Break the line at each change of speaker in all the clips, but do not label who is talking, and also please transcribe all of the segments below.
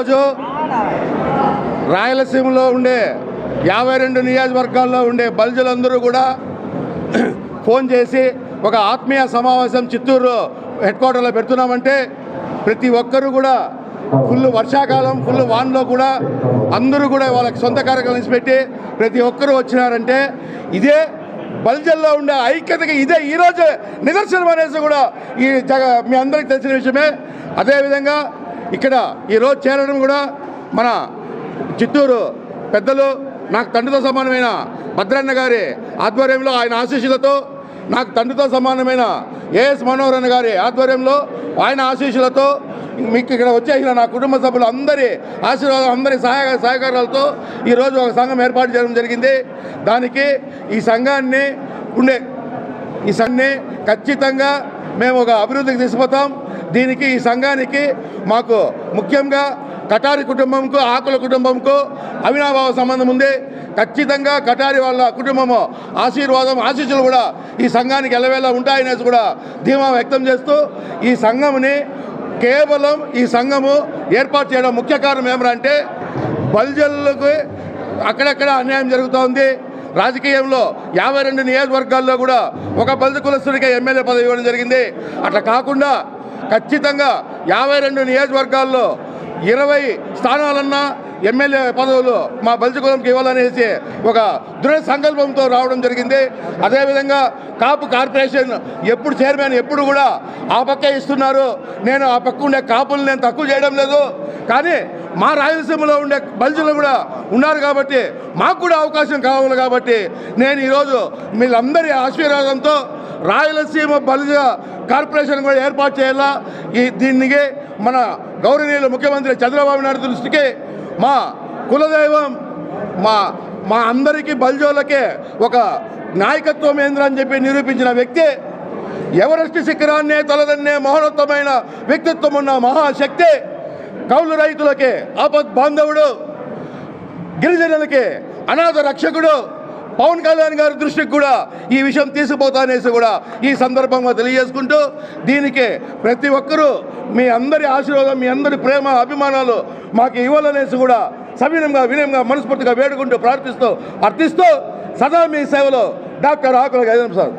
ఈరోజు రాయలసీమలో ఉండే యాభై రెండు నియోజకవర్గాల్లో ఉండే బల్జులందరూ కూడా ఫోన్ చేసి ఒక ఆత్మీయ సమావేశం చిత్తూరు హెడ్ క్వార్టర్లో పెడుతున్నామంటే ప్రతి ఒక్కరూ కూడా ఫుల్ వర్షాకాలం ఫుల్ వాన్లో కూడా అందరూ కూడా వాళ్ళకి సొంత కార్యక్రమం పెట్టి ప్రతి ఒక్కరూ వచ్చినారంటే ఇదే బల్జల్లో ఉండే ఐక్యతకి ఇదే ఈరోజు నిదర్శనం అనేసి కూడా ఈ జగ మీ అందరికీ తెలిసిన విషయమే. అదేవిధంగా ఇక్కడ ఈరోజు చేరడం కూడా మన చిత్తూరు పెద్దలు నాకు తండ్రితో సమానమైన భద్రన్న గారి ఆధ్వర్యంలో ఆయన ఆశీస్సులతో నాకు తండ్రితో సమానమైన ఏఎస్ మనోహరన్ గారి ఆధ్వర్యంలో ఆయన ఆశీస్సులతో మీకు ఇక్కడ వచ్చేసిన నా కుటుంబ సభ్యులు అందరి ఆశీర్వాదం అందరి సహాయ సహకారాలతో ఈరోజు ఒక సంఘం ఏర్పాటు చేయడం జరిగింది. దానికి ఈ సంఘాన్ని ఉండే ఈ సంఘాన్ని ఖచ్చితంగా మేము ఒక అభివృద్ధికి తీసుకుపోతాం. దీనికి ఈ సంఘానికి మాకు ముఖ్యంగా కటారి కుటుంబంకు ఆకుల కుటుంబంకు అవినాభావ సంబంధం ఉంది. ఖచ్చితంగా కటారి వాళ్ళ కుటుంబము ఆశీర్వాదం ఆశీస్సులు కూడా ఈ సంఘానికి ఎల్లవేళ ఉంటాయనేసి కూడా ధీమా వ్యక్తం చేస్తూ ఈ సంఘంని కేవలం ఈ సంఘము ఏర్పాటు చేయడం ముఖ్య కారణం ఏమంటే బలిజలకు అక్కడక్కడ అన్యాయం జరుగుతోంది. రాజకీయంలో యాభై రెండు నియోజకవర్గాల్లో కూడా ఒక బలిత కులస్తుడికి ఎమ్మెల్యే పదవి ఇవ్వడం జరిగింది. అట్లా కాకుండా ఖచ్చితంగా యాభై రెండు నియోజకవర్గాల్లో ఇరవై స్థానాలన్నా ఎమ్మెల్యే పదవులు మా బలిత ఇవ్వాలనేసి ఒక దృఢ సంకల్పంతో రావడం జరిగింది. అదేవిధంగా కాపు కార్పొరేషన్ ఎప్పుడు చైర్మన్ ఎప్పుడు కూడా ఆ పక్కే ఇస్తున్నారు. నేను ఆ పక్క ఉండే కాపులు నేను తక్కువ చేయడం లేదు. కానీ మా రాయలసీమలో ఉండే బల్జులు కూడా ఉన్నారు కాబట్టి మాకు కూడా అవకాశం కావాలి కాబట్టి నేను ఈరోజు వీళ్ళందరి ఆశీర్వాదంతో రాయలసీమ బలిజ కార్పొరేషన్ కూడా ఏర్పాటు చేయాలా? ఈ దీనికి మన గౌరవనీయులు ముఖ్యమంత్రి చంద్రబాబు నాయుడు దృష్టికి మా కులదైవం మా మా అందరికీ బల్జోలకే ఒక నాయకత్వం ఏంద్ర అని చెప్పి నిరూపించిన వ్యక్తి ఎవరెస్ట్ శిఖరాన్నే తలదన్నే మహోన్నతమైన వ్యక్తిత్వం ఉన్న మహాశక్తి కౌలు రైతులకి ఆపద్ బాంధవుడు గిరిజనులకి అనాథ రక్షకుడు పవన్ కళ్యాణ్ గారి దృష్టికి కూడా ఈ విషయం తీసుకుపోతానేసి కూడా ఈ సందర్భంగా తెలియజేసుకుంటూ దీనికి ప్రతి ఒక్కరూ మీ అందరి ఆశీర్వాదం మీ అందరి ప్రేమ అభిమానాలు మాకు ఇవ్వాలనేసి కూడా సవినంగా వినయంగా మనస్ఫూర్తిగా వేడుకుంటూ ప్రార్థిస్తూ అర్థిస్తూ సదా మీ సేవలో డాక్టర్ ఆకుల గజం సార్.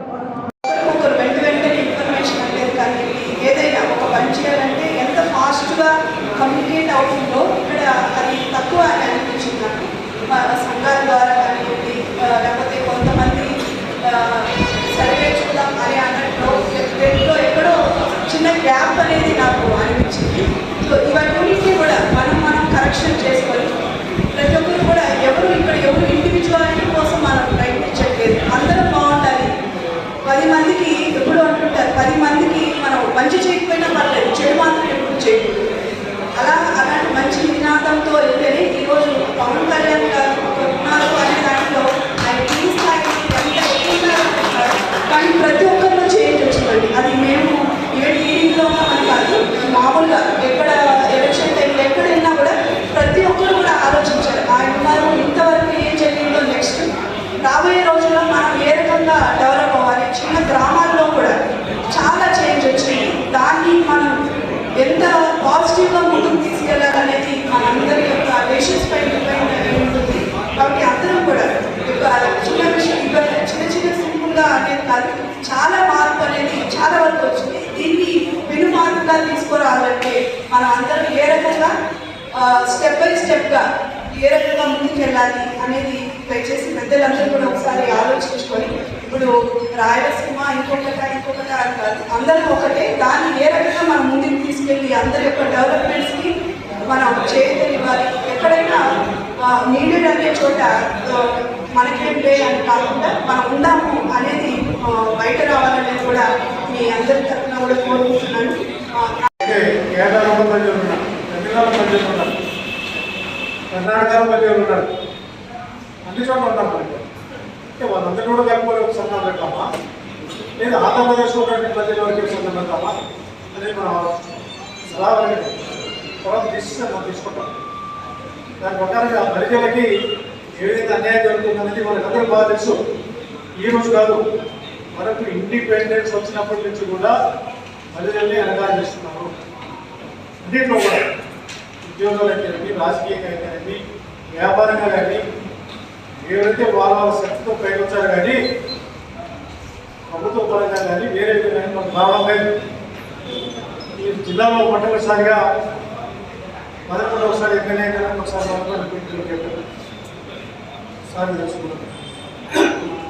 కమ్యూనికేట్ అవుతుందో ఇక్కడ అది తక్కువ అనిపించింది నాకు. సంఘాల ద్వారా కానివ్వండి ఆ, లేకపోతే కొంతమంది సర్వే చూద్దాం అని అన్నట్లు రెండులో ఎక్కడో చిన్న గ్యాప్ అనేది నాకు అనిపించింది సో ఇవన్నీ కూడా మనం మనం కరెక్షన్ చేసుకొని ప్రతి ఒక్కరు కూడా ఎవరు ఇక్కడ ఎవరు ఇండివిజువాలిటీ కోసం మనం ప్రయత్నించట్లేదు అందరం బాగుండాలి పది మందికి ఎప్పుడు అంటుంటారు పది మందికి మనం మంచి చేయకపోయినా పర్లేదు చెడు మాత్రం ఎప్పుడు చేయకూడదు అలా అలాంటి మంచి నినాదంతో వెళ్తేనే ఈరోజు పవన్ కళ్యాణ్ గారు ఒక ఉన్నారు అనే దాంట్లో ఆయన ఈ స్థాయికి ఎంత ఎక్కువ ఉన్నారో అంటున్నారు. కానీ ప్రతి ఒక్కరిలో చేంజ్ వచ్చిందండి అది మేము ఈవెన్ టీవీలో ఉన్నామని కాదు మామూలుగా ఎక్కడ ఎలక్షన్ టైంలో ఎక్కడ వెళ్ళినా కూడా ప్రతి ఒక్కరు కూడా ఆలోచించారు ఆయన ఉన్నారు ఇంతవరకు ఏం జరిగిందో నెక్స్ట్ రాబోయే రోజుల్లో మనం ఏ రకంగా డెవలప్ అవ్వాలి చిన్న గ్రామాల్లో కూడా చాలా చేంజ్ వచ్చింది దాన్ని మనం ఎంత పాజిటివ్గా ముందుకు తీసుకెళ్ళాలనేది మనందరి యొక్క విషన్స్ పై డిపెండ్ అయి ఉంటుంది కాబట్టి అందరం కూడా ఒక చిన్న విషయం ఇవాళ చిన్న చిన్న సింపుల్గా అనేది కాదు చాలా మార్పు అనేది చాలా వరకు వచ్చింది దీన్ని పెను మార్పుగా తీసుకురావాలంటే మనం అందరం ఏ రకంగా స్టెప్ బై స్టెప్గా ఏ రకంగా ముందుకెళ్ళాలి అనేది దయచేసి పెద్దలందరూ కూడా ఒకసారి ఆలోచించుకొని ఇప్పుడు రాయలసీమ ఇంకొకట ఇంకొకట అని కాదు అందరం ఒకటే దాన్ని ఏ రకంగా మనం ముందుకు తీసుకెళ్ళి అందరి యొక్క డెవలప్మెంట్స్కి మనం చేయగలిగాలి ఎక్కడైనా నీడెడ్ అనే చోట మనకేం మనకేం లేదని కాకుండా మనం ఉందాము అనేది బయట రావాలనేది కూడా మీ అందరి తరఫున కూడా కోరుకుంటున్నాను ఆ,
అయితే కేరళలో ప్రజలు ఉన్నారు తమిళనాడు ప్రజలు ఉన్నారు కర్ణాటకలో ప్రజలు ఉన్నారు? అన్ని చోట్ల ఉంటాం మనకి అంటే వాళ్ళందరూ కూడా కలుపుకొని ఒక సంఘం పెట్టామా లేదా ఆంధ్రప్రదేశ్లో ఉన్నటువంటి ప్రజల వరకు సంఘం పెడతామా? అనేది మనం సలహా తర్వాత డిసిషన్ మనం తీసుకుంటాం. దాని ప్రకారంగా ఆ ప్రజలకి ఏ విధంగా అన్యాయం జరుగుతుందనేది మనకందరూ బాగా తెలుసు. ఈ రోజు కాదు మనకు ఇండిపెండెన్స్ వచ్చినప్పటి నుంచి కూడా ప్రజల్ని అనగా చేస్తున్నారు అన్నింటిలో కూడా. ఉద్యోగాలు అయితేనేమి రాజకీయంగా అయితేనేమి వ్యాపారంగా కానీ ఏవైతే వాళ్ళ వాళ్ళ శక్తితో పైకి కానీ ప్రభుత్వ పరంగా కానీ వేరే విధంగా మనకు రావడం లేదు. ఈ జిల్లాలో మొట్టమొదటిసారిగా పదకొండవసారి ఒకసారి ఒకసారి మాత్రమే పీటీలో చెప్పారు సార్ తెలుసుకున్నాం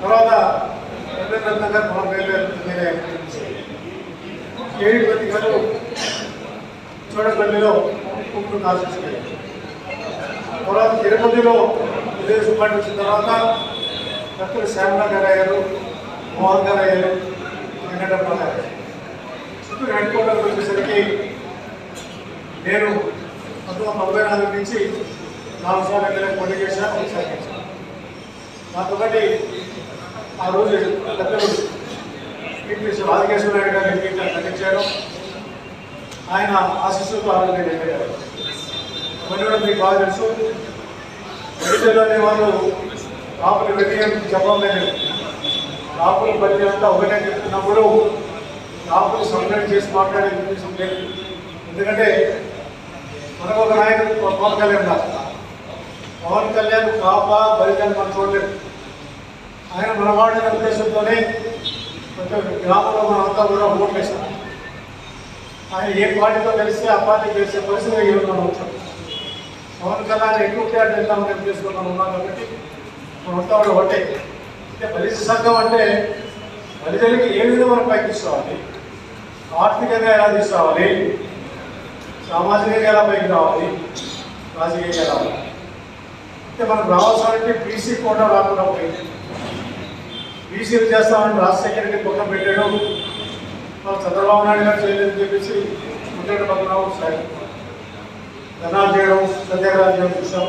తర్వాత రత్న గారు మన వేరే వేరే ఏడుపతి గారు చూడపల్లిలో కుటుంబ ఆశించారు తర్వాత తిరుపతిలో తెలుగుదేశం పార్టీ వచ్చిన తర్వాత డాక్టర్ శ్యామల గారు అయ్యారు మోహన్ గారు అయ్యారు వెంకటరమణ గారు అయ్యారు. చిత్తూరు హెడ్ క్వార్టర్కి వచ్చేసరికి నేను పంతొమ్మిది వందల తొంభై నాలుగు నుంచి నాలుగు సార్లు ఎమ్మెల్యే పోటీ చేశాను ఒకసారి గెలిచాను. నాతో ఆ రోజు పెద్దలు శ్రీ రాజకేశ్వర నాయుడు గారు ఎన్నికలు ఖండించారు ఆయన ఆశీస్సులతో ఆ రోజు నేను ఎమ్మెల్యే కొన్ని కూడా మీకు బాగా తెలుసు. మెడికల్లోనే వాళ్ళు కాపులు వెళ్ళి చెప్పలేదు కాపులు పని అంతా ఒకటే చెప్తున్నప్పుడు కాపులు సంఘటన చేసి మాట్లాడే ఉద్దేశం లేదు. ఎందుకంటే మనకు ఒక నాయకుడు పవన్ కళ్యాణ్ గారు పవన్ కళ్యాణ్ కాప బలిదాన్ని మనం చూడలేదు. ఆయన మనవాడిన ఉద్దేశంతోనే కొంచెం గ్రామంలో మనమంతా కూడా ఓట్లు ఆయన ఏ పార్టీతో కలిసి ఆ పార్టీ చేసే పరిస్థితి ఈరోజు మనం వచ్చాం. పవన్ కళ్యాణ్ ఎక్కువ క్యాట్ వెళ్తామని ఉద్దేశంలో చేసుకుంటాం ఉన్నాం కాబట్టి మనమంతా కూడా ఒకటే. అంటే బలిజ సంఘం అంటే బలిజలకి ఏ విధంగా మనం పైకి తీసుకోవాలి ఆర్థికంగా ఎలా తీసుకోవాలి సామాజికంగా ఎలా పైకి రావాలి? రాజకీయంగా ఎలా రావాలి? అంటే మనకు రావాల్సినట్టు బీసీ కోటా రాకుండా పోయింది. బీసీలు చేస్తామని రాజశేఖర్ రెడ్డి పక్కన పెట్టాడు. చంద్రబాబు నాయుడు గారు చేయలేదని చెప్పేసి ముట్టడి పద్మనాభం సాగి ధనాలు చేయడం సత్యాగ్రహాలు చేయడం చూసాం